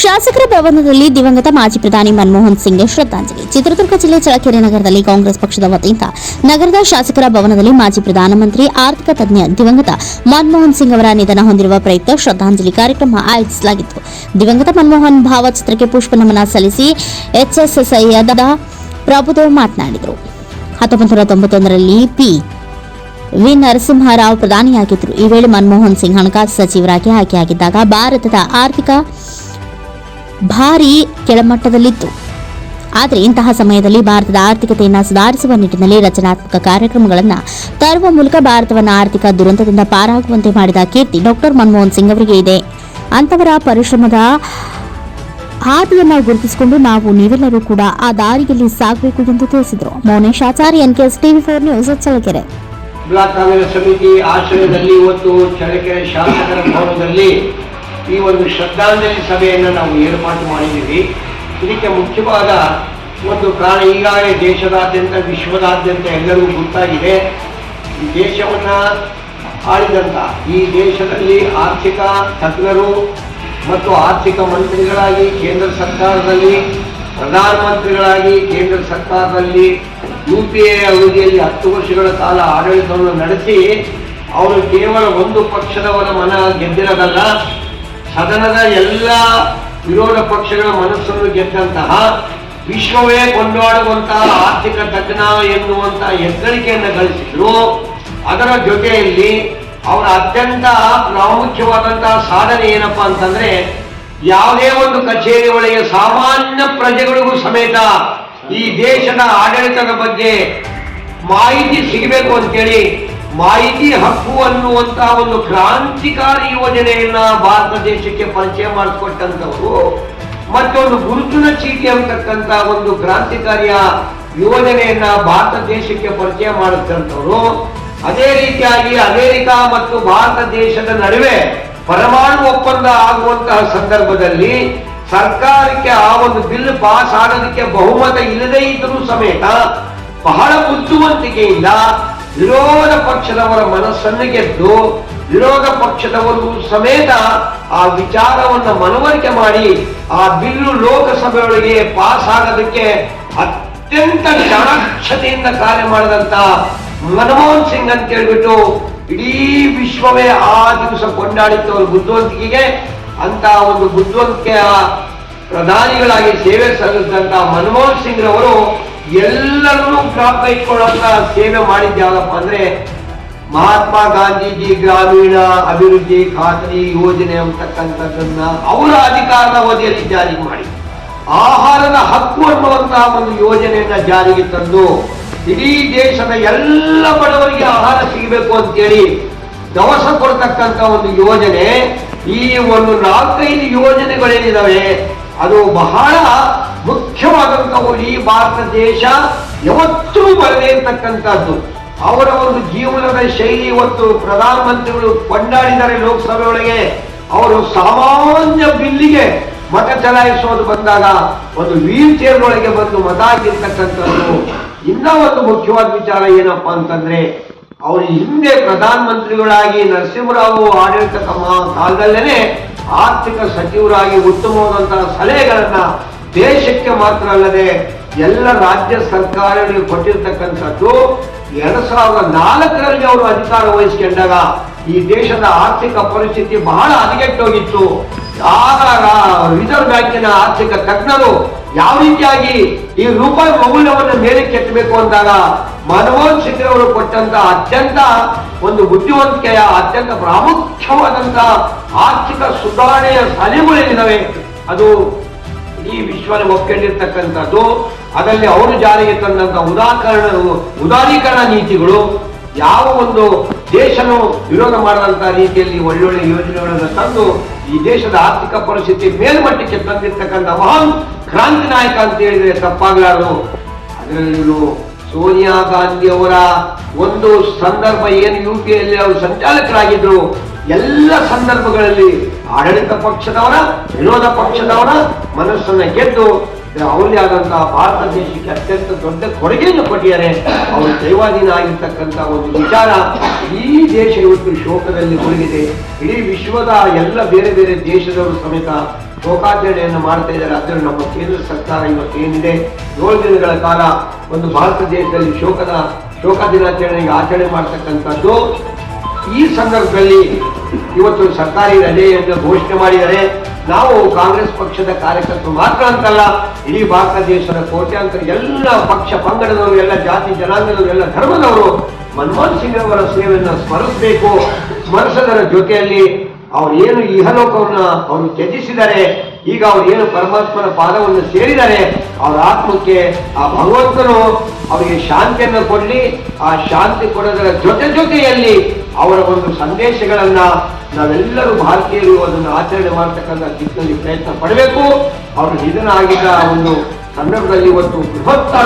ಶಾಸಕರ ಭವನದಲ್ಲಿ ದಿವಂಗತ ಮಾಜಿ ಪ್ರಧಾನಿ ಮನಮೋಹನ್ ಸಿಂಗ್ಗೆ ಶ್ರದ್ಧಾಂಜಲಿ. ಚಿತ್ರದುರ್ಗ ಜಿಲ್ಲೆ ಚಳಕೆರೆ ನಗರದಲ್ಲಿ ಕಾಂಗ್ರೆಸ್ ಪಕ್ಷದ ವತಿಯಿಂದ ನಗರದ ಶಾಸಕರ ಭವನದಲ್ಲಿ ಮಾಜಿ ಪ್ರಧಾನಮಂತ್ರಿ ಆರ್ಥಿಕ ತಜ್ಞ ದಿವಂಗತ ಮನಮೋಹನ್ ಸಿಂಗ್ ಅವರ ನಿಧನ ಹೊಂದಿರುವ ಪ್ರಯುಕ್ತ ಶ್ರದ್ಧಾಂಜಲಿ ಕಾರ್ಯಕ್ರಮ ಆಯೋಜಿಸಲಾಗಿತ್ತು. ದಿವಂಗತ ಮನಮೋಹನ್ ಭಾವಚಿತ್ರಕ್ಕೆ ಪುಷ್ಪ ನಮನ ಸಲ್ಲಿಸಿ ಎಚ್ಎಸ್ಎಸ್ಐದ ಪ್ರಭುದೇವ್ ಮಾತನಾಡಿದರು. ಪಿ. ವಿ. ನರಸಿಂಹರಾವ್ ಪ್ರಧಾನಿಯಾಗಿದ್ದರು. ಈ ವೇಳೆ ಮನಮೋಹನ್ ಸಿಂಗ್ ಹಣಕಾಸು ಸಚಿವರಾಗಿ ಆಯ್ಕೆಯಾಗಿದ್ದಾಗ ಭಾರತದ ಆರ್ಥಿಕ ಭಾರಿ ಕೆಳಮಟ್ಟದಲ್ಲಿತ್ತು. ಆದರೆ ಇಂತಹ ಸಮಯದಲ್ಲಿ ಭಾರತದ ಆರ್ಥಿಕತೆಯನ್ನು ಸುಧಾರಿಸುವ ನಿಟ್ಟಿನಲ್ಲಿ ರಚನಾತ್ಮಕ ಕಾರ್ಯಕ್ರಮಗಳನ್ನು ತರುವ ಮೂಲಕ ಭಾರತವನ್ನು ಆರ್ಥಿಕ ದುರಂತದಿಂದ ಪಾರಾಗುವಂತೆ ಮಾಡಿದ ಕೀರ್ತಿ ಡಾಕ್ಟರ್ ಮನಮೋಹನ್ ಸಿಂಗ್ ಅವರಿಗೆ ಇದೆ. ಅಂತವರ ಪರಿಶ್ರಮದ ಹಾದಿಯನ್ನು ಗುರುತಿಸಿಕೊಂಡು ನಾವು ನೀವೆಲ್ಲರೂ ಕೂಡ ಆ ದಾರಿಯಲ್ಲಿ ಸಾಗಬೇಕು ಎಂದು ತಿಳಿಸಿದರು. Maunesh Acharya, NKS TV four news, Challakere. Block Congress ಸಮಿತಿ ಆಶ್ರಯದಲ್ಲಿ ಇವತ್ತು ಚಳ್ಳಕೆರೆ ಶಾಸಕರ ಭವನದಲ್ಲಿ ಈ ಒಂದು ಶ್ರದ್ಧಾಂಜಲಿ ಸಭೆಯನ್ನು ನಾವು ಏರ್ಪಾಟು ಮಾಡಿದ್ದೀವಿ. ಇದಕ್ಕೆ ಮುಖ್ಯವಾದ ಒಂದು ಕಾರಣ ಈಗಾಗಲೇ ದೇಶದಾದ್ಯಂತ, ವಿಶ್ವದಾದ್ಯಂತ ಎಲ್ಲರಿಗೂ ಗೊತ್ತಾಗಿದೆ. ಈ ದೇಶವನ್ನ ಆಳಿದಂತ, ಈ ದೇಶದಲ್ಲಿ ಆರ್ಥಿಕ ತಜ್ಞರು ಮತ್ತು ಆರ್ಥಿಕ ಮಂತ್ರಿಗಳಾಗಿ ಕೇಂದ್ರ ಸರ್ಕಾರದಲ್ಲಿ, ಪ್ರಧಾನಮಂತ್ರಿಗಳಾಗಿ ಕೇಂದ್ರ ಸರ್ಕಾರದಲ್ಲಿ, ಯು ಪಿ ಎ ಅವಧಿಯಲ್ಲಿ ಹತ್ತು ವರ್ಷಗಳ ಕಾಲ ಆಡಳಿತವನ್ನು ನಡೆಸಿ, ಅವರು ಕೇವಲ ಒಂದು ಪಕ್ಷದವರ ಮನ ಗೆದ್ದಿರೋದಲ್ಲ ಸದನದ ಎಲ್ಲ ವಿರೋಧ ಪಕ್ಷಗಳ ಮನಸ್ಸನ್ನು ಗೆದ್ದಂತಹ ವಿಶ್ವವೇ ಕೊಂಡಾಡುವಂತಹ ಆರ್ಥಿಕ ತಜ್ಞ ಎನ್ನುವಂತಹ ಹೆಗ್ಗಳಿಕೆಯನ್ನು ಗಳಿಸಿದ್ರು. ಅದರ ಜೊತೆಯಲ್ಲಿ ಅವರ ಅತ್ಯಂತ ಪ್ರಾಮುಖ್ಯವಾದಂತಹ ಸಾಧನೆ ಏನಪ್ಪ ಅಂತಂದ್ರೆ ಯಾವುದೇ ಒಂದು ಕಚೇರಿ ಒಳಗೆ ಸಾಮಾನ್ಯ ಪ್ರಜೆಗಳಿಗೂ ಸಮೇತ ಈ ದೇಶದ ಆಡಳಿತದ ಬಗ್ಗೆ ಮಾಹಿತಿ ಸಿಗಬೇಕು ಅಂತೇಳಿ ಮಾಹಿತಿ ಹಕ್ಕು ಅನ್ನುವಂತಹ ಒಂದು ಕ್ರಾಂತಿಕಾರಿ ಯೋಜನೆಯನ್ನ ಭಾರತ ದೇಶಕ್ಕೆ ಪರಿಚಯ ಮಾಡಿಕೊಟ್ಟಂತವರು ಮತ್ತೊಂದು ಗುರುತಿನ ಚೀಟಿ ಅಂತಕ್ಕಂತ ಒಂದು ಕ್ರಾಂತಿಕಾರಿಯ ಯೋಜನೆಯನ್ನ ಭಾರತ ದೇಶಕ್ಕೆ ಪರಿಚಯ ಮಾಡಿದಂತವರು ಅದೇ ರೀತಿಯಾಗಿ ಅಮೆರಿಕ ಮತ್ತು ಭಾರತ ದೇಶದ ನಡುವೆ ಪರಮಾಣು ಒಪ್ಪಂದ ಆಗುವಂತಹ ಸಂದರ್ಭದಲ್ಲಿ ಸರ್ಕಾರಕ್ಕೆ ಆ ಒಂದು ಬಿಲ್ ಪಾಸ್ ಆಗೋದಕ್ಕೆ ಬಹುಮತ ಇಲ್ಲದೇ ಇದ್ದರೂ ಸಮೇತ ಬಹಳ ಬುದ್ಧಿವಂತಿಕೆಯಿಂದ ವಿರೋಧ ಪಕ್ಷದವರ ಮನಸ್ಸನ್ನು ಗೆದ್ದು ವಿರೋಧ ಪಕ್ಷದವರು ಸಮೇತ ಆ ವಿಚಾರವನ್ನು ಮನವರಿಕೆ ಮಾಡಿ ಆ ಬಿಲ್ಲು ಲೋಕಸಭೆಯೊಳಗೆ ಪಾಸ್ ಆಗೋದಕ್ಕೆ ಅತ್ಯಂತ ಚಾಣಾಕ್ಷತೆಯಿಂದ ಕಾರ್ಯ ಮಾಡಿದಂತ ಮನಮೋಹನ್ ಸಿಂಗ್ ಅಂತ ಹೇಳ್ಬಿಟ್ಟು ಇಡೀ ವಿಶ್ವವೇ ಆ ದಿವಸ ಕೊಂಡಾಡಿತ್ತು ಅವ್ರ ಬುದ್ಧಿವಂತಿಕೆಗೆ. ಅಂತ ಒಂದು ಬುದ್ಧಿವಂತಿಕೆಯ ಪ್ರಧಾನಿಗಳಾಗಿ ಸೇವೆ ಸಲ್ಲಿಸಿದಂತ ಮನಮೋಹನ್ ಸಿಂಗ್ ರವರು ಎಲ್ಲರನ್ನೂ ಕ್ರಾಪ್ ಸೇವೆ ಮಾಡಿದ್ದು ಯಾವ್ದಪ್ಪ ಅಂದ್ರೆ ಮಹಾತ್ಮ ಗಾಂಧೀಜಿ ಗ್ರಾಮೀಣ ಅಭಿವೃದ್ಧಿ ಖಾತರಿ ಯೋಜನೆ ಅಂತಕ್ಕಂಥದ್ದನ್ನ ಅವರ ಅಧಿಕಾರದ ಅವಧಿಯಲ್ಲಿ ಜಾರಿ ಮಾಡಿ. ಆಹಾರದ ಹಕ್ಕು ಅನ್ನುವಂತಹ ಒಂದು ಯೋಜನೆಯನ್ನ ಜಾರಿಗೆ ತಂದು ಇಡೀ ದೇಶದ ಎಲ್ಲ ಬಡವರಿಗೆ ಆಹಾರ ಸಿಗಬೇಕು ಅಂತೇಳಿ ದವಸ ಕೊಡ್ತಕ್ಕಂಥ ಒಂದು ಯೋಜನೆ, ಈ ಒಂದು ನಾಲ್ಕೈದು ಯೋಜನೆಗಳೇನಿದಾವೆ ಅದು ಬಹಳ ಮುಖ್ಯವಾದಂಥವು ಈ ಭಾರತ ದೇಶ ಯಾವತ್ತೂ ಬರದೇ ಇರತಕ್ಕಂಥದ್ದು ಅವರ ಒಂದು ಜೀವನದ ಶೈಲಿ ಇವತ್ತು ಪ್ರಧಾನಮಂತ್ರಿಗಳು ಕೊಂಡಾಡಿದ್ದಾರೆ ಲೋಕಸಭೆ ಒಳಗೆ. ಅವರು ಸಾಮಾನ್ಯ ಬಿಲ್ಲಿಗೆ ಮತ ಚಲಾಯಿಸೋದು ಬಂದಾಗ ಒಂದು ವೀಲ್ ಚೇರ್ ಒಳಗೆ ಬಂದು ಮತ ಆಗಿರ್ತಕ್ಕಂಥದ್ದು ಇನ್ನ ಒಂದು ಮುಖ್ಯವಾದ ವಿಚಾರ ಏನಪ್ಪ ಅಂತಂದ್ರೆ, ಅವರು ಹಿಂದೆ ಪ್ರಧಾನಮಂತ್ರಿಗಳಾಗಿ ನರಸಿಂಹರಾವ್ ಆಡಳಿತ ಕಾಲದಲ್ಲೇನೆ ಆರ್ಥಿಕ ಸಚಿವರಾಗಿ ಉತ್ತಮವಾದಂತಹ ಸಲಹೆಗಳನ್ನ ದೇಶಕ್ಕೆ ಮಾತ್ರ ಅಲ್ಲದೆ ಎಲ್ಲ ರಾಜ್ಯ ಸರ್ಕಾರಗಳಿಗೆ ಕೊಟ್ಟಿರ್ತಕ್ಕಂಥದ್ದು ಎರಡ್ ಸಾವಿರದ ನಾಲ್ಕರಲ್ಲಿ ಅವರು ಅಧಿಕಾರ ವಹಿಸಿಕೊಂಡಾಗ ಈ ದೇಶದ ಆರ್ಥಿಕ ಪರಿಸ್ಥಿತಿ ಬಹಳ ಹದಗೆಟ್ಟೋಗಿತ್ತು. ಆಗ ರಿಸರ್ವ್ ಬ್ಯಾಂಕಿನ ಆರ್ಥಿಕ ತಜ್ಞರು ಯಾವ ರೀತಿಯಾಗಿ ಈ ರೂಪಾಯಿ ಮೌಲ್ಯವನ್ನು ಮೇಲೆ ಕೆತ್ತಬೇಕು ಅಂದಾಗ ಮನಮೋಹನ್ ಸಿಂಗ್ ಅವರು ಕೊಟ್ಟಂತ ಅತ್ಯಂತ ಒಂದು ಬುದ್ಧಿವಂತಿಕೆಯ, ಅತ್ಯಂತ ಪ್ರಾಮುಖ್ಯವಾದಂತಹ ಆರ್ಥಿಕ ಸುಧಾರಣೆಯ ಸಲಹೆಗಳೇನಿದಾವೆ ಅದು ಇಡೀ ವಿಶ್ವನ ಒಪ್ಕೊಂಡಿರ್ತಕ್ಕಂಥದ್ದು ಅದರಲ್ಲಿ ಅವರು ಜಾರಿಗೆ ತಂದಂತ ಉದಾಹರಣ ಉದಾರೀಕರಣ ನೀತಿಗಳು, ಯಾವ ಒಂದು ದೇಶನು ವಿರೋಧ ಮಾಡದಂತ ರೀತಿಯಲ್ಲಿ ಒಳ್ಳೊಳ್ಳೆ ಯೋಜನೆಗಳನ್ನು ತಂದು ಈ ದೇಶದ ಆರ್ಥಿಕ ಪರಿಸ್ಥಿತಿ ಮೇಲ್ಮಟ್ಟಕ್ಕೆ ತಂದಿರ್ತಕ್ಕಂಥ ಮಹಾನ್ ಕ್ರಾಂತಿ ನಾಯಕ ಅಂತ ಹೇಳಿದ್ರೆ ತಪ್ಪಾಗಲಾರದು. ಅದರಲ್ಲಿ ಸೋನಿಯಾ ಗಾಂಧಿ ಅವರ ಒಂದು ಸಂದರ್ಭ ಏನು ಯು ಪಿ ಅಲ್ಲಿ ಅವರು ಸಂಚಾಲಕರಾಗಿದ್ರು, ಎಲ್ಲ ಸಂದರ್ಭಗಳಲ್ಲಿ ಆಡಳಿತ ಪಕ್ಷದವರ, ವಿರೋಧ ಪಕ್ಷದವರ ಮನಸ್ಸನ್ನ ಗೆದ್ದು ಅವರೇ ಆದಂತಹ ಭಾರತ ದೇಶಕ್ಕೆ ಅತ್ಯಂತ ದೊಡ್ಡ ಕೊಡುಗೆಯನ್ನು ಕೊಟ್ಟಿದ್ದಾರೆ. ಅವರು ದೈವಾಧೀನ ಆಗಿರ್ತಕ್ಕಂಥ ಒಂದು ವಿಚಾರ ಈ ದೇಶ ಇವತ್ತು ಶೋಕದಲ್ಲಿ ಮುಳುಗಿದೆ. ಇಡೀ ವಿಶ್ವದ ಎಲ್ಲ ಬೇರೆ ಬೇರೆ ದೇಶದವರು ಸಮೇತ ಶೋಕಾಚರಣೆಯನ್ನು ಮಾಡ್ತಾ ಇದ್ದಾರೆ. ಅದರಲ್ಲಿ ನಮ್ಮ ಕೇಂದ್ರ ಸರ್ಕಾರ ಇವತ್ತು ಏನಿದೆ? ಏಳು ದಿನಗಳ ಕಾಲ ಒಂದು ಭಾರತ ದೇಶದಲ್ಲಿ ಶೋಕದ ಶೋಕ ದಿನಾಚರಣೆಗೆ ಆಚರಣೆ ಮಾಡ್ತಕ್ಕಂಥದ್ದು ಈ ಸಂದರ್ಭದಲ್ಲಿ ಇವತ್ತು ಸರ್ಕಾರಿ ಎಂದು ಘೋಷಣೆ ಮಾಡಿದರೆ ನಾವು ಕಾಂಗ್ರೆಸ್ ಪಕ್ಷದ ಕಾರ್ಯಕರ್ತರು ಮಾತ್ರ ಅಂತಲ್ಲ, ಇಡೀ ಭಾರತ ದೇಶದ ಕೋಟ್ಯಾಂತರ ಎಲ್ಲ ಪಕ್ಷ ಪಂಗಡದವರು, ಎಲ್ಲ ಜಾತಿ ಜನಾಂಗದವರು, ಎಲ್ಲ ಧರ್ಮದವರು ಮನಮೋಹನ್ ಸಿಂಗ್ ಅವರ ಸೇವೆಯನ್ನು ಸ್ಮರಿಸಬೇಕು. ಸ್ಮರಿಸದರ ಜೊತೆಯಲ್ಲಿ ಅವರು ಏನು ಇಹಲೋಕವನ್ನು ಅವರು ತ್ಯಜಿಸಿದ್ದಾರೆ, ಈಗ ಅವ್ರು ಏನು ಪರಮಾತ್ಮನ ಪಾದವನ್ನು ಸೇರಿದ್ದಾರೆ, ಅವರ ಆತ್ಮಕ್ಕೆ ಆ ಭಗವಂತನು ಅವರಿಗೆ ಶಾಂತಿಯನ್ನು ಕೊಡಲಿ, ಆ ಶಾಂತಿ ಕೊಡೋದರ ಜೊತೆ ಜೊತೆಯಲ್ಲಿ ಅವರ ಒಂದು ಸಂದೇಶಗಳನ್ನ ನಾವೆಲ್ಲರೂ ಭಾರತೀಯರು ಅದನ್ನು ಆಚರಣೆ ಮಾಡ್ತಕ್ಕಂಥ ದಿಕ್ಕಿನಲ್ಲಿ ಪ್ರಯತ್ನ ಪಡಬೇಕು. ಅವರು ನಿಧನ ಆಗಿದ್ದ ಒಂದು ಸಂದರ್ಭದಲ್ಲಿ ಇವತ್ತು ಬೃಹತ್ತಾದ